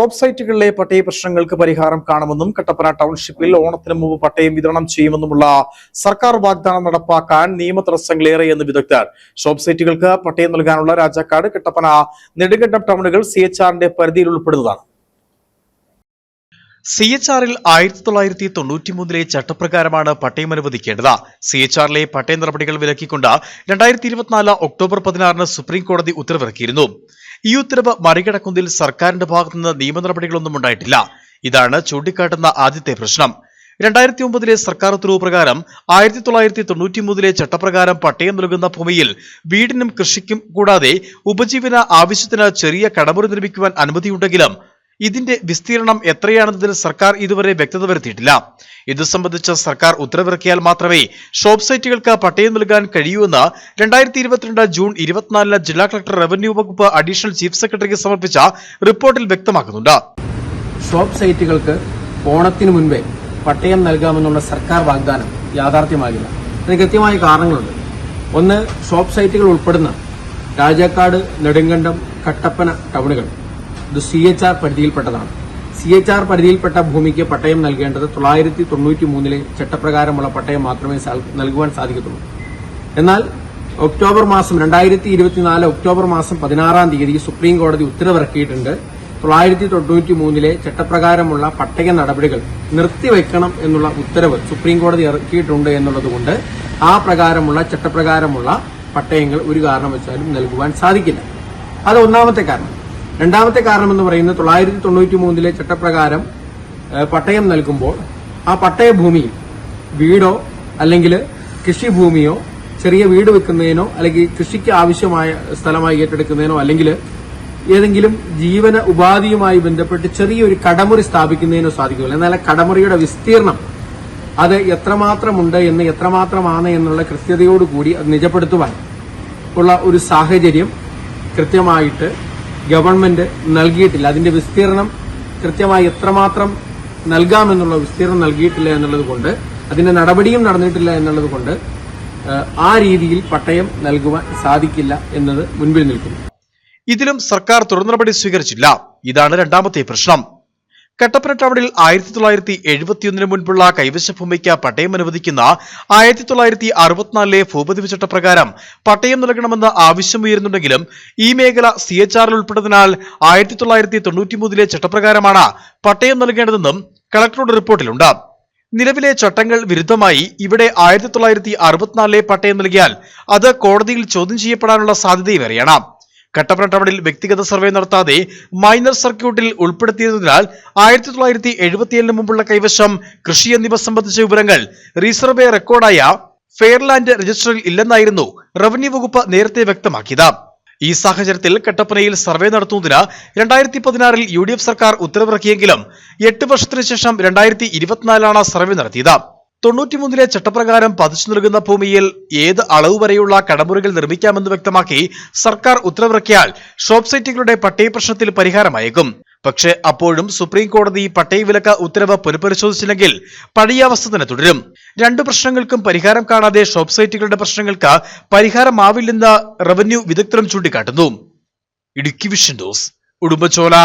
Shop സൈറ്റുകളിലെ പട്ടയ പ്രശ്നങ്ങൾക്ക് പരിഹാരം കാണുമെന്നും കട്ടപ്പന ടൗൺഷിപ്പിൽ ഓണത്തിന് മുമ്പ് പട്ടയം വിതരണം ചെയ്യുമെന്നുമുള്ള സർക്കാർ വാഗ്ദാനം നടപ്പാക്കാൻ നിയമ തടസ്സങ്ങളേറെയെന്ന് വിദഗ്ധർ. ഷോപ്പ് സൈറ്റുകൾക്ക് പട്ടയം നൽകാനുള്ള രാജാക്കാട് കട്ടപ്പന നെടുങ്കണ്ടം ടൗണുകൾ സി പരിധിയിൽ ഉൾപ്പെടുന്നതാണ്. സി എച്ച് ആറിൽ ആയിരത്തി തൊള്ളായിരത്തി തൊണ്ണൂറ്റി മൂന്നിലെ ചട്ടപ്രകാരമാണ് പട്ടയം അനുവദിക്കേണ്ടത്. സി എച്ച് ആറിലെ പട്ടയ നടപടികൾ വിലക്കിക്കൊണ്ട് രണ്ടായിരത്തി ഇരുപത്തിനാല് ഒക്ടോബർ പതിനാറിന് സുപ്രീം കോടതി ഉത്തരവിറക്കിയിരുന്നു. ഈ ഉത്തരവ് മറികടക്കുന്നതിൽ സർക്കാരിന്റെ ഭാഗത്തുനിന്ന് നിയമ നടപടികളൊന്നും ഉണ്ടായിട്ടില്ല. ഇതാണ് ചൂണ്ടിക്കാട്ടുന്ന ആദ്യത്തെ പ്രശ്നം. രണ്ടായിരത്തി ഒമ്പതിലെ സർക്കാർ ഉത്തരവ് പ്രകാരം ആയിരത്തി തൊള്ളായിരത്തി തൊണ്ണൂറ്റി മൂന്നിലെ ചട്ടപ്രകാരം പട്ടയം നൽകുന്ന ഭൂമിയിൽ വീടിനും കൃഷിക്കും കൂടാതെ ഉപജീവന ആവശ്യത്തിന് ചെറിയ കടമുറി നിർമ്മിക്കുവാൻ അനുമതിയുണ്ടെങ്കിലും ഇതിന്റെ വിസ്തീർണം എത്രയാണെന്നതിൽ സർക്കാർ ഇതുവരെ വ്യക്തത വരുത്തിയിട്ടില്ല. ഇത് സംബന്ധിച്ച് സർക്കാർ ഉത്തരവിറക്കിയാൽ മാത്രമേ ഷോപ്പ് സൈറ്റുകൾക്ക് പട്ടയം നൽകാൻ കഴിയൂ എന്ന് രണ്ടായിരത്തി ഇരുപത്തിരണ്ട് ജൂൺ ഇരുപത്തിനാലിന് ജില്ലാ കളക്ടർ റവന്യൂ വകുപ്പ് അഡീഷണൽ ചീഫ് സെക്രട്ടറിക്ക് സമർപ്പിച്ച റിപ്പോർട്ടിൽ വ്യക്തമാക്കുന്നുണ്ട്. ഷോപ്പ് സൈറ്റുകൾക്ക് ഓണത്തിന് മുൻപേ പട്ടയം നൽകാമെന്നുള്ള സർക്കാർ വാഗ്ദാനം യാഥാർത്ഥ്യമാകില്ല. അതിന് കൃത്യമായ കാരണങ്ങളുണ്ട്. ഒന്ന് ഷോപ്പ് സൈറ്റുകൾ ഉൾപ്പെടുന്ന രാജാക്കാട് നെടുങ്കണ്ടം കട്ടപ്പന ടൗണുകൾ. ഇത് സി എച്ച് ആർ പരിധിയിൽപ്പെട്ടതാണ്. സി എച്ച് ആർ പരിധിയിൽപ്പെട്ട ഭൂമിക്ക് പട്ടയം നൽകേണ്ടത് തൊള്ളായിരത്തി തൊണ്ണൂറ്റി മൂന്നിലെ ചട്ടപ്രകാരമുള്ള പട്ടയം മാത്രമേ നൽകുവാൻ സാധിക്കത്തുള്ളൂ. എന്നാൽ ഒക്ടോബർ മാസം രണ്ടായിരത്തി ഇരുപത്തിനാല് ഒക്ടോബർ മാസം പതിനാറാം തീയതി സുപ്രീം കോടതി ഉത്തരവിറക്കിയിട്ടുണ്ട്. തൊള്ളായിരത്തി തൊണ്ണൂറ്റി മൂന്നിലെ ചട്ടപ്രകാരമുള്ള പട്ടയ നടപടികൾ നിർത്തിവെക്കണം എന്നുള്ള ഉത്തരവ് സുപ്രീം കോടതി ഇറക്കിയിട്ടുണ്ട് എന്നുള്ളതുകൊണ്ട് ആ പ്രകാരമുള്ള ചട്ടപ്രകാരമുള്ള പട്ടയങ്ങൾ ഒരു കാരണവശാലും നൽകുവാൻ സാധിക്കില്ല. അത് ഒന്നാമത്തെ കാരണം. രണ്ടാമത്തെ കാരണം എന്ന് പറയുന്നത് തൊള്ളായിരത്തി തൊണ്ണൂറ്റി മൂന്നിലെ ചട്ടപ്രകാരം പട്ടയം നൽകുമ്പോൾ ആ പട്ടയ ഭൂമി വീടോ അല്ലെങ്കിൽ കൃഷിഭൂമിയോ ചെറിയ വീട് വെക്കുന്നതിനോ അല്ലെങ്കിൽ കൃഷിക്ക് ആവശ്യമായ സ്ഥലമായി ഏറ്റെടുക്കുന്നതിനോ അല്ലെങ്കിൽ ഏതെങ്കിലും ജീവന ഉപാധിയുമായി ബന്ധപ്പെട്ട് ചെറിയൊരു കടമുറി സ്ഥാപിക്കുന്നതിനോ സാധിക്കില്ല എന്നാൽ കടമുറിയുടെ വിസ്തീർണം അത് എത്രമാത്രമുണ്ട് എന്ന് എത്രമാത്രമാണ് എന്നുള്ള കൃത്യതയോടുകൂടി അത് നിജപ്പെടുത്തുവാൻ ഉള്ള ഒരു സാഹചര്യം കൃത്യമായിട്ട് ഗവൺമെന്റ് നൽകിയിട്ടില്ല. അതിന്റെ വിസ്തീർണം കൃത്യമായി എത്രമാത്രം നൽകാമെന്നുള്ള വിസ്തീർണം നൽകിയിട്ടില്ല എന്നുള്ളത് കൊണ്ട് അതിന്റെ നടപടിയും നടന്നിട്ടില്ല എന്നുള്ളത് കൊണ്ട് ആ രീതിയിൽ പട്ടയം നൽകുവാൻ സാധിക്കില്ല എന്നത് മുൻപിൽ നിൽക്കുന്നു. ഇതിലും സർക്കാർ തുടർ നടപടി സ്വീകരിച്ചില്ല. ഇതാണ് രണ്ടാമത്തെ പ്രശ്നം. കട്ടപ്പന ടൗണിൽ ആയിരത്തി തൊള്ളായിരത്തി എഴുപത്തിയൊന്നിന് മുൻപുള്ള കൈവശ ഭൂമിക്ക് പട്ടയം അനുവദിക്കുന്ന ആയിരത്തി തൊള്ളായിരത്തി അറുപത്തിനാലിലെ ഭൂപതിവ് ചട്ടപ്രകാരം പട്ടയം നൽകണമെന്ന് ആവശ്യമുയരുന്നുണ്ടെങ്കിലും ഈ മേഖല സി എച്ച് ആറിൽ ഉൾപ്പെടുന്നതിനാൽ ആയിരത്തി തൊള്ളായിരത്തി തൊണ്ണൂറ്റിമൂന്നിലെ ചട്ടപ്രകാരമാണ് പട്ടയം നൽകേണ്ടതെന്നും കളക്ടറുടെ റിപ്പോർട്ടിലുണ്ട്. നിലവിലെ ചട്ടങ്ങൾ വിരുദ്ധമായി ഇവിടെ ആയിരത്തി തൊള്ളായിരത്തി അറുപത്തിനാലിലെ പട്ടയം നൽകിയാൽ അത് കോടതിയിൽ ചോദ്യം ചെയ്യപ്പെടാനുള്ള സാധ്യതയുമേറെയാണ്. കട്ടപ്പന വ്യക്തിഗത സർവേ നടത്താതെ മൈനർ സർക്യൂട്ടിൽ ഉൾപ്പെടുത്തിയതിനാൽ ആയിരത്തി തൊള്ളായിരത്തി എഴുപത്തിയേഴിന് മുമ്പുള്ള കൈവശം കൃഷി എന്നിവ സംബന്ധിച്ച വിവരങ്ങൾ റീസർവേ റെക്കോർഡായ ഫെയർലാൻഡ് രജിസ്റ്ററിൽ ഇല്ലെന്നായിരുന്നു റവന്യൂ വകുപ്പ് നേരത്തെ വ്യക്തമാക്കിയത്. ഈ സാഹചര്യത്തിൽ കട്ടപ്പനയിൽ സർവേ നടത്തുന്നതിന് രണ്ടായിരത്തി പതിനാറിൽ യു ഡി എഫ് സർക്കാർ ഉത്തരവിറക്കിയെങ്കിലും എട്ട് വർഷത്തിനു ശേഷം രണ്ടായിരത്തി ഇരുപത്തിനാലാണ് സർവേ നടത്തിയത്. തൊണ്ണൂറ്റിമൂന്നിലെ ചട്ടപ്രകാരം പതിച്ചു നൽകുന്ന ഭൂമിയിൽ ഏത് അളവ് വരെയുള്ള കടമുറികൾ നിർമ്മിക്കാമെന്ന് വ്യക്തമാക്കി സർക്കാർ ഉത്തരവിറക്കിയാൽ ഷോപ്പ് സൈറ്റുകളുടെ പട്ടയ പ്രശ്നത്തിൽ പരിഹാരമായേക്കും. പക്ഷേ അപ്പോഴും സുപ്രീം കോടതി പട്ടയ വിലക്ക ഉത്തരവ് പുനഃപരിശോധിച്ചില്ലെങ്കിൽ പഴയ അവസ്ഥ തന്നെ തുടരും. രണ്ട് പ്രശ്നങ്ങൾക്കും പരിഹാരം കാണാതെ ഷോപ്പ് സൈറ്റുകളുടെ പ്രശ്നങ്ങൾക്ക് പരിഹാരമാവില്ലെന്ന് റവന്യൂ വിദഗ്ധരും ചൂണ്ടിക്കാട്ടുന്നു. ഇടുക്കി വിഷൻ ഉടുമ്പച്ചോല